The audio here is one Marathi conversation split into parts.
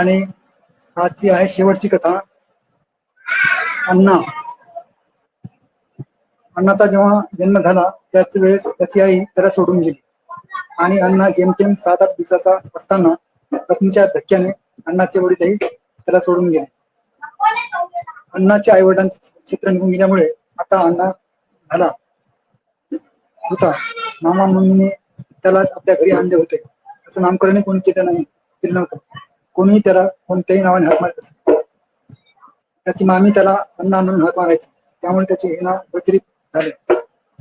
आणि आजची आहे शेवटची कथा. अण्णा. अण्णाचा जेव्हा जन्म झाला त्याच वेळेस त्याची आई त्याला सोडून गेली. आणि अण्णा जेमतेम सात आठ दिवसाचा असताना पत्नीच्या धक्क्याने अण्णाचे वडीलही त्याला सोडून गेले. अण्णाच्या आई वडिलांचे चित्र निघून गेल्यामुळे आता अण्णा झाला होता. मामा मम्मीने त्याला आपल्या घरी आणले होते. त्याचं नामकरणही कोणी केलं नाही केलं नव्हतं. कोणीही त्याला कोणत्याही नावाने हात मारत असे त्याची मामी त्याला अण्णा म्हणून हात मारायची. त्यामुळे त्याचे हे नाव प्रचलित झाले.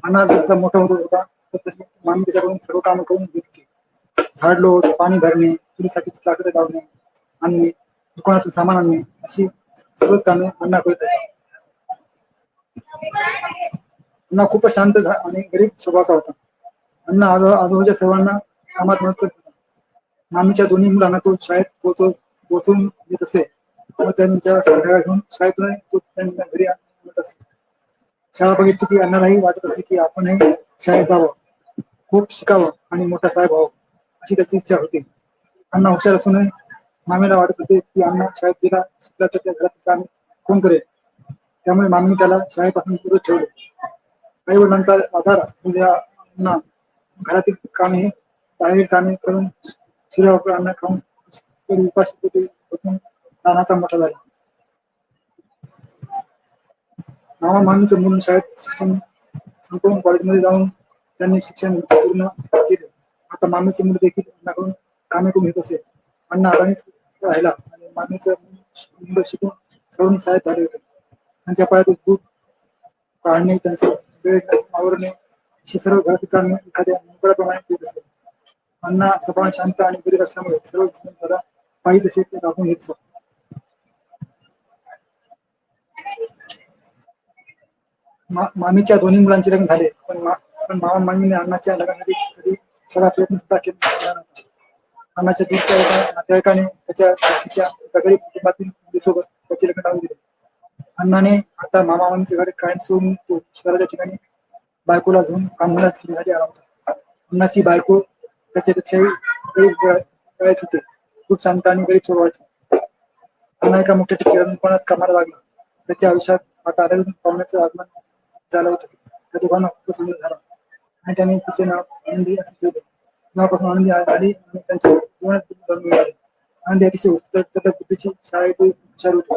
अण्णा जसा मोठा होत होता तर तशी मामी त्याच्याकडून सर्व कामं करून घेतली झाड लोट पाणी भरणे तुरीसाठी लाकडं लावणे आणणे दुकानातून सामान आणणे अशी सर्वच कामे अण्णा करत आहे अण्णा खूपच शांत आणि गरीब स्वभावाचा होता. अण्णा आजो आजोबाच्या सर्वांना कामात मदत मामीच्या दोन्ही मुलांना तो शाळेत पोहोचव पोहोचून देत असे. व त्यांच्या संध्याकाळ घेऊन शाळेतून तो त्यांना घरी आणत असे. शाळा बघितली की अण्णालाही वाटत असे की आपणही शाळेत जावं. खूप शिकावं आणि मोठा साहेब व्हावं अशी त्याची इच्छा होती. अण्णा हुशार असूनही मामीला वाटत होते की अण्णा शाळेत गेला शिकला तर त्या घरात काम कोण करेल? त्यामुळे मामी त्याला शाळेपासून दूर ठेवले. आई वडिलांचा आधार म्हणजे अण्णा घरातील कामे बाहेरील कामे करून सूर्यावर अन्न खाऊन कधी उपाशी पोटी होऊन मोठा झाला. मामा मामीचं म्हणून शाळेत शिक्षण संपवून कॉलेजमध्ये जाऊन त्यांनी शिक्षण पूर्ण केले. आता मामीचे मुलं देखील अण्णाकडून कामे करून घेत असे अण्णा अडाणीत राहिला आणि मामीचं मुलं शिकून सवरून शाळेत झाले होते. त्यांच्या पायात दूध काढणे त्यांचे वेळ आवरणे अशी सर्व घरातील कामे एखाद्या मुकळ्याप्रमाणे देत असते अण्णा स्वभाव शांत आणि गरीब असल्यामुळे सर्व जरा पाहिजे तसे ते दाखवून घेत असत. मामीच्या दोन्ही मुलांचे लग्न झाले पण पण मामा मामीने अण्णाच्या लग्नासाठी कधी सगळा प्रयत्न सुद्धा केला नव्हता. अण्णाच्या दूरच्या एका नातेवाईकाने त्याच्या ओळखीच्या एका गरीब कुटुंबातील मुलीसोबत त्याचे लग्न लावून दिले अण्णाने आता मामा मामीचे घर कायम सोडून तो शहराच्या ठिकाणी बायकोला घेऊन कांबोला सुरू झाली आला होता अण्णाची बायको त्याच्यापेक्षाही गरीब वयाची होते. खूप शांत आणि गरीब स्वभावाची. अण्णा एका मोठ्या ठिकाणी कोणात कामाला लागला त्याच्या आयुष्यात आता आरोग्य पाहुण्याचं आगमन झालं होतं. त्या दोघांना खूप सुंदर झाला. आणि त्याने तिचे नाव आनंदी असे ठेवले. तेव्हापासून आनंदी आली आणि त्यांच्या जीवनात बदल मिळाले आनंदी अतिशय उत्तर बुद्धीची शाळेत हुशार होती.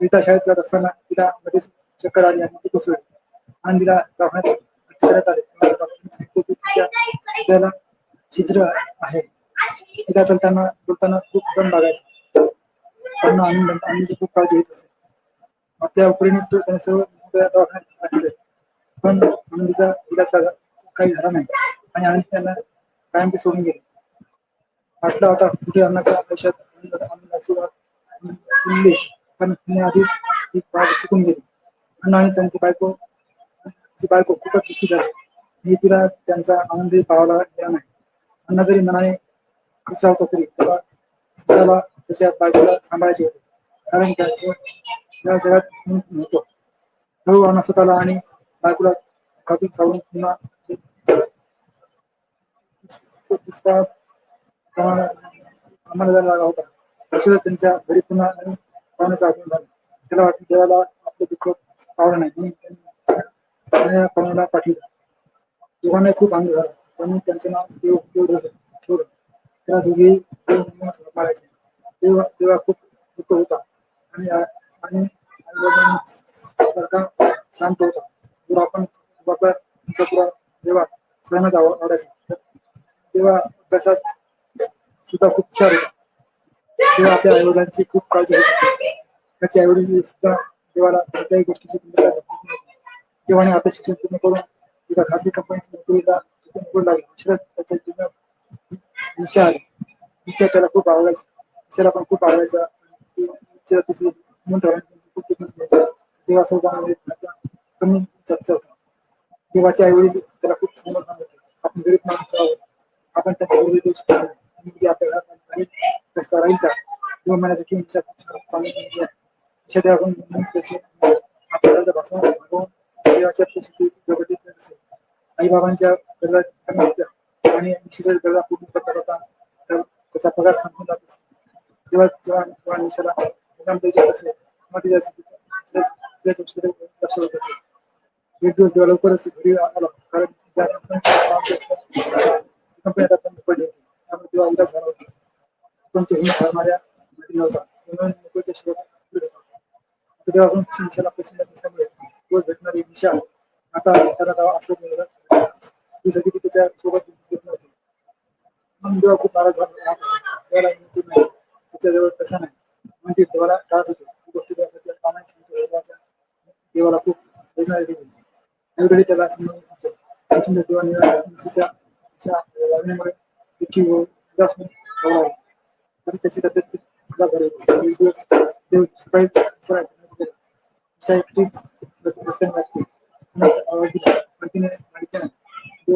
एकदा शाळेत जात असताना तिला मध्येच चक्कर आली आणि ती कोसळली. आनंदीला दवाखान्यात करण्यात आले. तेव्हा डॉक्टरांनी सांगितले की तिच्या हृदयाला छिद्र आहे. तिला चलताना बोलताना खूप दम लागायचा. पण आनंद आनंदीची खूप काळजी घेत असे आपल्या उपरीने तो त्याने सर्व मोठ्या दवाखान्यात पाठवले पण आनंदीचा इलाज काही झाला नाही. आणि आनंद त्यांना कायम ते सोडून गेले. वाटलं होता कुठे अन्नाच्या आयुष्यात आनंद- आनंदाची पण तिने आधीच ती बाग शिकून गेली. अण्णा आणि त्यांची बायको तिची बायको खूपच दुःखी झाली. मी तिला त्यांचा आनंदही पाहायला गेला नाही. अण्णा जरी मनाने कसा होता तरी त्याला स्वतःला त्याच्या बायकोला सांभाळायचे होते. कारण त्याचं या जगात नव्हतो. हळू अण्णा स्वतःला आणि बायकोला खातून सावरून पुन्हा पुष्पा जायला लागला होता. अक्षरशः त्यांच्या घरी पुन्हा नवीन पाहुण्याचं आगमन झालं. त्याला वाटलं देवाला आपलं दुःख पावलं नाही म्हणून त्यांनी पाहुण्याला पाठवलं. दोघांना खूप आनंद झाला. म्हणून त्यांचं नाव देव देव ठेवलं त्याला दोघे देव म्हणून मारायचे. देव देवा खूप दुःख होता. आणि आणि सारखा शांत होता. जर आपण बाबा तुमचा पुरा देवा सर्वांनाच आवडायचा तेव्हा अभ्यासात सुद्धा खूप हुशार होता. तेव्हा आपल्या आईवडिलांची खूप काळजी होती होते. त्याचे आईवडील सुद्धा देवाला कोणत्याही गोष्टीची तेव्हा आपले शिक्षण पूर्ण करून एका खासगी कंपनीत नोकरीला नोकरी लागली अशाच त्याच्या जीवनात निशा आली निशा त्याला खूप आवडायची. निशाला पण खूप आवडायचा. मिश्रा ती निशा तिची देवासोबत कमी चर्चा होता. देवाचे आई वडील त्याला खूप समजून होते. आपण गरीब माणसं आहोत. आपण त्याच्या गरीब देऊ शकतो नये. आपल्या घरात राहील का? किंवा म्हणायचं की इच्छा खूप चांगली मुलगी आहे. हिंसा देवाकडून आपल्याला भाषण भागवून देवाच्या पैशाची प्रगती करत असेल. आईबाबांच्या गरजा कमी होत्या. आणि निश्चितच गरजा पूर्ण करता होता तर त्याचा पगार संपून जात असे तेव्हा जेव्हा जेव्हा निशाला मुलाम द्यायचे असे तेव्हा तिच्या तिच्या गोष्टीकडे लक्ष होत असे एक दिवस तेव्हा लवकरच घरी आला कारण ज्या कंपनी आता बंद पडली होती. त्यामुळे तेव्हा उदास झाला होता. पण तो मारणाऱ्या धरणाऱ्या नव्हता. म्हणून नोकरीच्या शिवाय तेव्हा आपण निशाला पैसे मिळत असल्यामुळे रोज भेटणारी निशा आता त्याला तेव्हा अशोक मिळतात. ती सगळी त्याच्या सोबत येत नव्हती. खूप नाराज झाला त्याला त्याच्याजवळ नाही. म्हणून ती देवाला टाळत होती गोष्टी त्यासाठी कामाची शोधाच्या देवाला खूप वेदना देत होती. त्याला समजून सांगतो दुःखी व उदास त्याची तब्येत खराब झाली होती. एक दिवस देव सकाळी रस्त्याने लागते पण तिने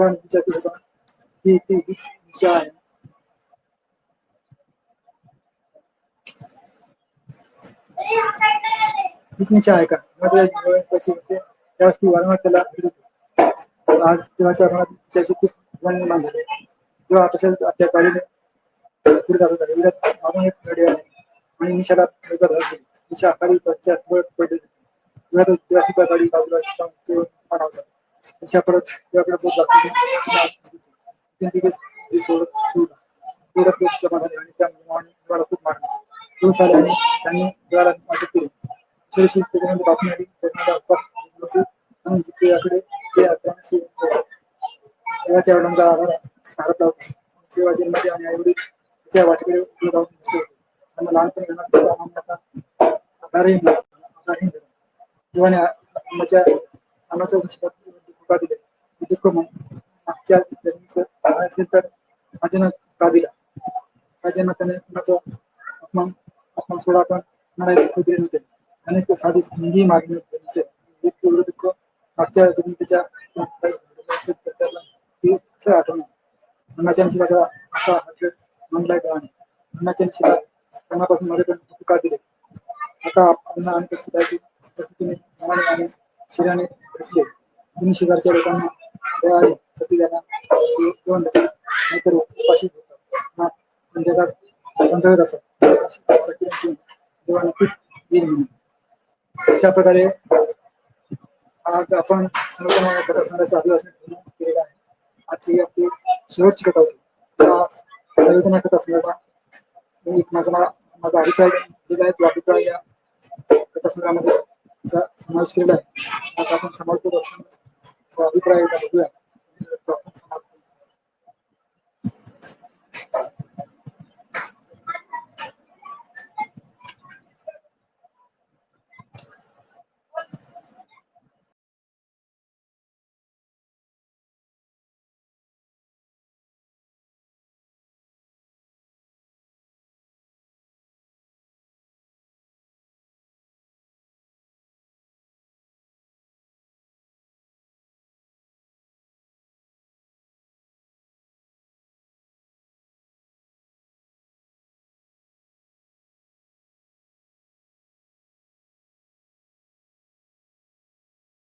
माहिती नाही देवाने ती हीच दिशा आहे. हीच निशा आहे का? मध्ये डोळे होते त्यावेळेस ती वारंवार त्याला आज देवाच्या मनात तिच्याशी खूप मन निर्माण झाले तेव्हा तशाच आपल्या गाडीने पुढे जात होता एवढ्यात मागून एक गाडी आली आणि निशाला वेगळं निशा खाली पडली तेव्हा सुद्धा गाडी बाजूला लावून होता निशा परत बोट दाखवली सोडत आणि खूप मारले आले आणि त्यांनी मदत केली सुरक्षित त्याच्यामध्ये बातमी आली देवाच्या वडिलांचा आधार भारत लावतो आणि आईवडील तिच्या वाटेकडे होते त्यांना लहानपणी घरात त्याचा आनंदाचा झाला देवाने धोका दिले हे दुःख मग मागच्या जन्मीचं असेल तर माझ्यानं का दिला? माझ्या नात्याने माझा अपमान अपमान सोडा पण मला दुःख दिले नव्हते. अनेक साधी संधी मागणी नसेल एवढं दुःख मागच्या जन्मी आठवण असेल तर अन्नाच्या नशिबाचा असा हटलेट म्हणलाय का अन्नाच्या नशिबात त्यांनापासून माझ्याकडे तुका दिले? आता अन्न आणि त्याची पद्धतीने मनाने आणि शिराने घेतले तुम्ही शिकारच्या लोकांना दया आहे. प्रति जेवण देतात नाहीतर उपाशी होतात ना जगात पंचायत असतात अशी प्रक्रिया देवा नक्कीच येईल म्हणून. अशा प्रकारे आज आपण सर्वजण कथा संघाचं अभिवाचन पूर्ण केलेलं आहे. आजची आपली शेवटची कथा होती. त्या सर्वजण कथा संघाला मी एक माझा माझा अभिप्राय दिला आहे. तो अभिप्राय या कथा संग्रहामध्ये समावेश केलेला आहे. आता आपण समावेश करत असताना तो अभिप्राय एकदा बघूया